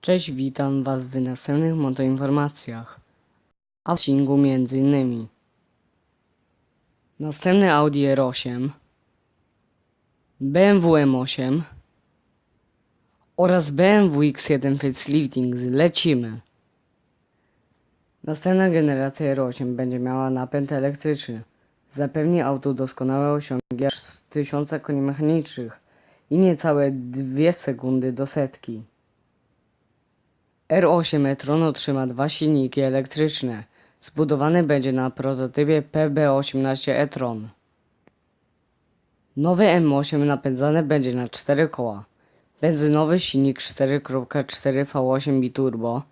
Cześć, witam Was w następnych motoinformacjach. A w odcinku między innymi Następny Audi R8 BMW M8 oraz BMW X1 Facelifting Lecimy! Następna generacja R8 będzie miała napęd elektryczny. Zapewni autu doskonałe osiągi aż z 1000 koni mechanicznych i niecałe 2 sekundy do setki. R8 e-tron otrzyma dwa silniki elektryczne. Zbudowany będzie na prototypie PB18 e-tron. Nowy M8 napędzany będzie na 4 koła. Benzynowy silnik 4.4 V8 biturbo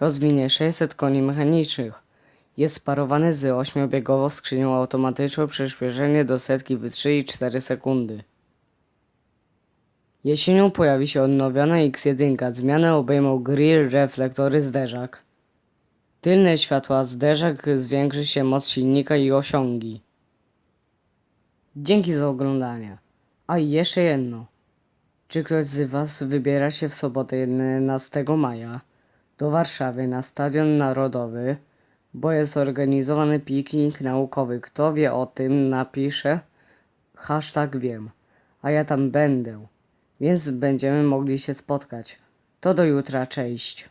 rozwinie 600 koni mechanicznych. Jest sparowany z 8-biegową skrzynią automatyczną przyspieszenie do setki w 3,4 sekundy. Jesienią pojawi się odnowiona X1. Zmiany obejmą grill, reflektory, zderzak. Tylne światła zderzak zwiększy się moc silnika i osiągi. Dzięki za oglądanie. A i jeszcze jedno. Czy ktoś z Was wybiera się w sobotę 11 maja do Warszawy na Stadion Narodowy, bo jest organizowany piknik naukowy. Kto wie o tym, napisze hashtag wiem, a ja tam będę, więc będziemy mogli się spotkać. To do jutra, cześć.